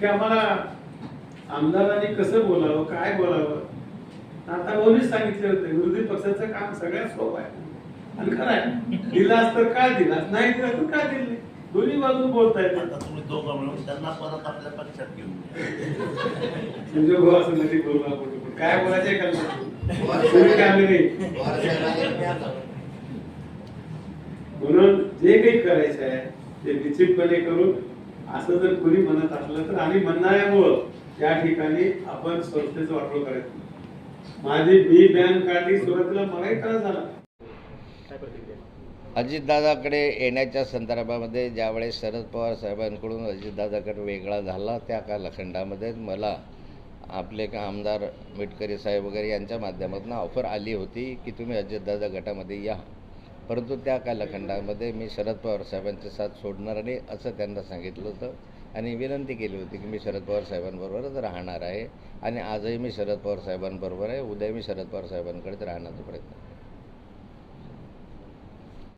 की आम्हाला आमदारांनी कसं बोलावं काय बोलावं? आता कोणीच सांगितलं होतं विरोधी पक्षाचं काम सगळ्यात सोपं आहे. आणि खरं आहे दिलास तर काय दिलास नाही दिला तर काय दिलं? नाही? दोन्ही बाजू तुम्ही दोघं मिळून त्यांना परत आपल्या पक्षात घेऊन या. म्हणजे भाऊ असं नक्की बोलू आपण काय बोलायचं आहे नाही. म्हणून जे काही करायचं आहे ते निश्चितपणे करून असं जर कोणी म्हणत असलं तर आम्ही म्हणणाऱ्यामुळं त्या ठिकाणी आपण संस्थेचं वाटोळ करायचं माझी मी बॅन काढली सुरतला मलाही त्रास झाला. अजितदादाकडे येण्याच्या संदर्भामध्ये ज्यावेळेस शरद पवार साहेबांकडून अजितदादाकडे वेगळा झाला त्या कालखंडामध्ये मला आपले का आमदार मिटकरी साहेब वगैरे यांच्या माध्यमातून ऑफर आली होती की तुम्ही अजितदादा गटामध्ये या. परंतु त्या कालखंडामध्ये मी शरद पवार साहेबांचे साथ सोडणार नाही असं त्यांना सांगितलं होतं. आणि विनंती केली होती की मी शरद पवार साहेबांबरोबरच राहणार आहे आणि आजही मी शरद पवार साहेबांबरोबर आहे. उद्या मी शरद पवार साहेबांकडेच राहण्याचा प्रयत्न